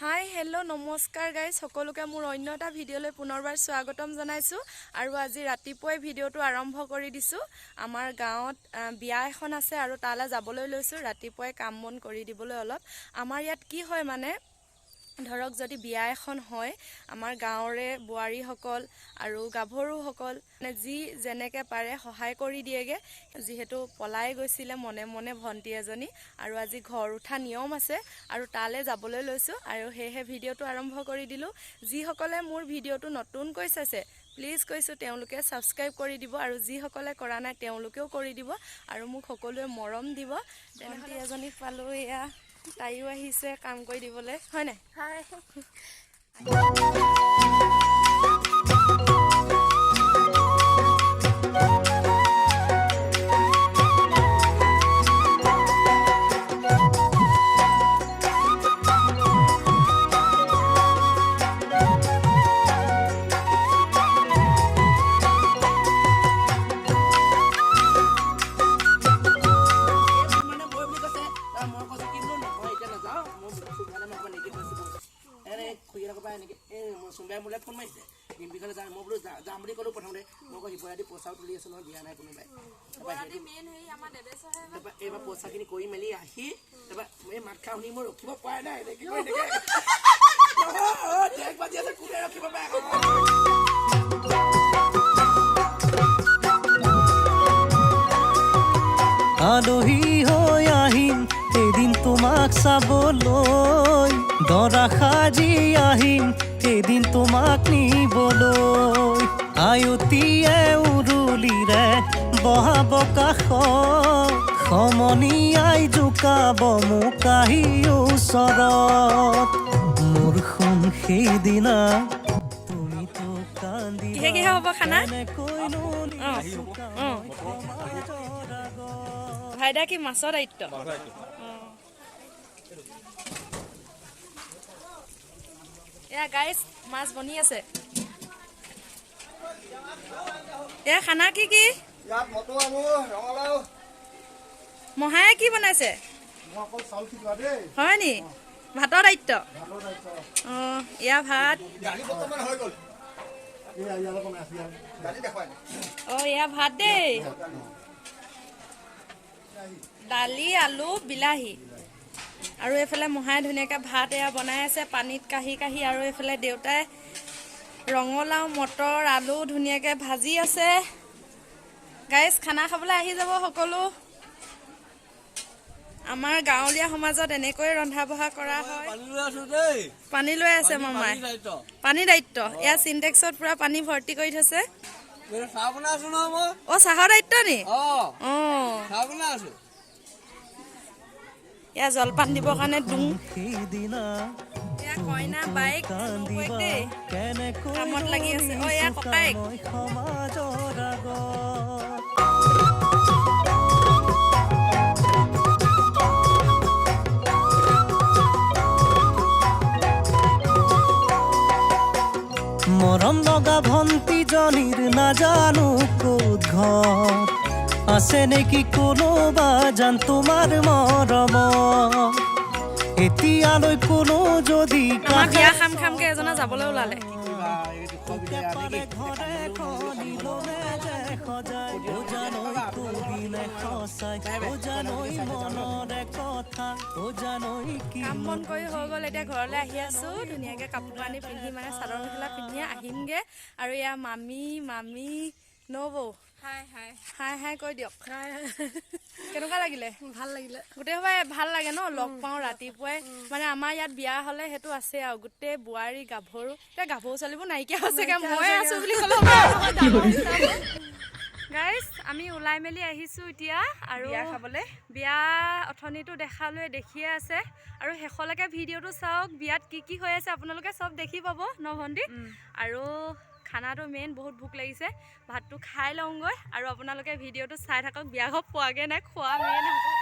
Hi hello' নমস্কাৰ guys সকলোকে মোৰ অন্য এটা ভিডিঅ'লৈ পুনৰবাৰ স্বাগতম জনাইছোঁ আৰু আজি ৰাতিপুৱাই ভিডিঅ'টো আৰম্ভ কৰি দিছোঁ। আমাৰ গাঁৱত বিয়া এখন আছে আৰু তালৈ যাবলৈ লৈছোঁ ৰাতিপুৱাই কাম বন কৰি দিবলৈ অলপ। আমাৰ ইয়াত কি হয় মানে ধৰক যদি বিয়া এখন হয় আমাৰ গাঁৱৰে বোৱাৰীসকল আৰু গাভৰুসকল মানে যি যেনেকৈ পাৰে সহায় কৰি দিয়েগৈ। যিহেতু পলাই গৈছিলে মনে মনে ভণ্টি এজনী আৰু আজি ঘৰ উঠা নিয়ম আছে আৰু তালৈ যাবলৈ লৈছোঁ আৰু সেয়েহে ভিডিঅ'টো আৰম্ভ কৰি দিলোঁ। যিসকলে মোৰ ভিডিঅ'টো নতুনকৈ চাইছে প্লিজ কৈছোঁ তেওঁলোকে ছাবস্ক্ৰাইব কৰি দিব আৰু যিসকলে কৰা নাই তেওঁলোকেও কৰি দিব আৰু মোক সকলোৱে মৰম দিব। ভণ্টি এজনীক পালোঁ এয়া। তাইও আহিছে কাম কৰি দিবলৈ হয় নাই? মোলৈ ফোন মাৰিছে। ডিম্পিখনে যাম মই বোলো যাম বুলি ক'লো প্ৰথমতে। মই আকৌ শিৱৰাতি পইচাও তুলি আছো নহয় দিয়া নাই কোনোবাই। তাৰপৰা এইবাৰ পইচাখিনি কৰি মেলি আহি তাৰপৰা এই মাত খাওঁ শুনি মই ৰখিব পৰা নাই এনেকে কৰি এনেকে নহয়, অ, ডেক বাজি আছে কোনে ৰখিব পাৰে আলহী হৈ আহিম এদিন তোমাক চাবলৈ। দৰা সাজি আহিম এদিন তোমাক নিবলৈ আয়তীয়ে উৰুলিৰে বহাব কাষ সমনীয়াই জোকাব মোক আহি ওচৰত মোৰ সোণ সেইদিনা তুমিতো ভাইদা কি মাছৰ দায়িত্ব। এয়া গাইজ মাছ বনি আছে। এয়া খানা কি কি? মহায়ে কি বনাইছে? হয় নি? ভাতৰ দায়িত্ব? অঁ। এয়া ভাত। অঁ এয়া ভাত দেই। দালি আলু বিলাহী। আৰু এইফালে মহাই ধুনীয়াকৈ ভাত এয়া বনাই আছে পানীত কাঢ়ি কাঢ়ি আৰু এইফালে দেউতাই ৰঙালাও মটৰ আলু ধুনীয়াকৈ ভাজি আছে। গাইজ খানা খাবলৈ আহি যাব সকলো। আমাৰ গাঁৱলীয়া সমাজত এনেকৈ ৰন্ধা বঢ়া কৰা হয়। পানী লৈ আছো মামাই। পানী দায়িত্ব। এয়া চিনটেক্সত পুৰা পানী ভৰ্তি কৰি থৈছে। অ চাহৰ দায়িত্ব নি? অ। অঁ। চাহ বনাই আছো। এয়া জলপান দিবৰ কাৰণে সেইদিনা এয়া কইনা বাইক কামত লাগি আছে। অ, এয়া ককায়েক। মৰম লগা ভণ্টিজনীৰ নাজানো ক'ত ঘৰ আছে নেকি কোনোবা জান তোমাৰ মৰম এতিয়ালৈ কোনো যদি বিয়া খাম খামকে এজনা যাবলৈ ওলালে। কাম বন কৰি হৈ গ'ল এতিয়া ঘৰলৈ আহি আছো। ধুনীয়াকৈ কাপোৰ কানি পিন্ধি মানে চাদৰ মেখেলা পিন্ধি আহিমগে। আৰু এয়া মামী মামী নবৌ। High high. হাই হাই কৈ দিয়ক। কেনেকুৱা লাগিলে? ভাল লাগিলে। গোটেই সবাই ভাল লাগে ন? লগ পাওঁ ৰাতিপুৱাই। মানে আমাৰ ইয়াত বিয়া হ'লে সেইটো আছে আৰু। গোটেই বোৱাৰী গাভৰু। এতিয়া গাভৰু ছোৱালীবোৰ নাইকিয়া হৈছেগে। মই আছো বুলি ক'লে গাইজ আমি ওলাই মেলি আহিছো এতিয়া আৰু খাবলৈ? বিয়া অথনিটো দেখালোৱে দেখিয়ে আছে। আৰু শেষলৈকে ভিডিঅ'টো চাওক। বিয়াত কি কি হৈ আছে আপোনালোকে চব দেখি পাব ন ভণ্টি? আৰু খানাটো মেইন বহুত ভোক লাগিছে। ভাতটো খাই লওঁগৈ আৰু আপোনালোকে ভিডিঅ'টো চাই থাকক, বিয়া ঘৰ পোৱাগৈ নাই খোৱা মেইন হ'ব।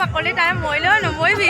বাকলি তাই মৰিলেও নমৰিবি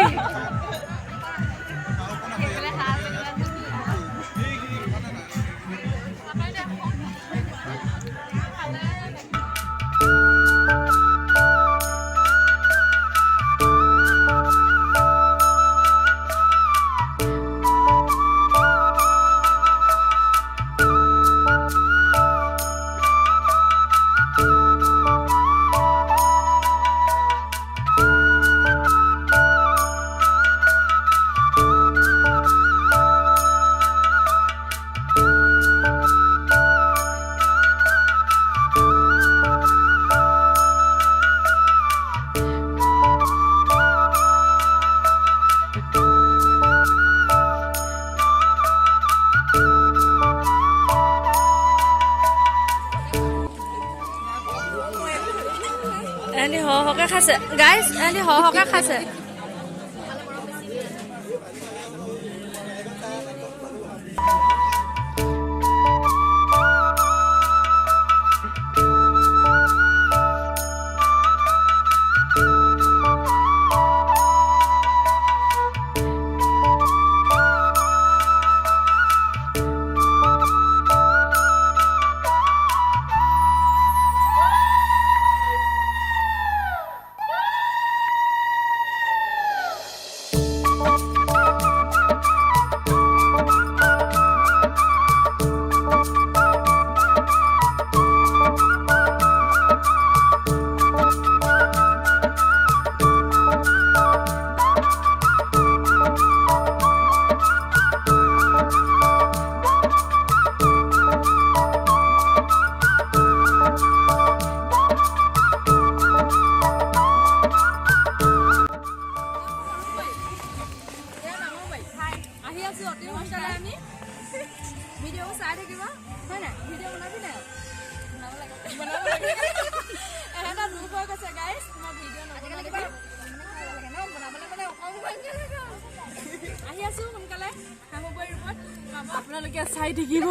সৰহ সৰহকৈ খাইছে ভিডিঅ' চাই থাকিবা হয় নাই ভিডিঅ' বনাবি নাই এহেঁতৰ দুখ হৈ গৈছে গাইজ মই ভিডিঅ' নবনালে আহি আছো সোনকালে আপোনালোকে চাই থাকিব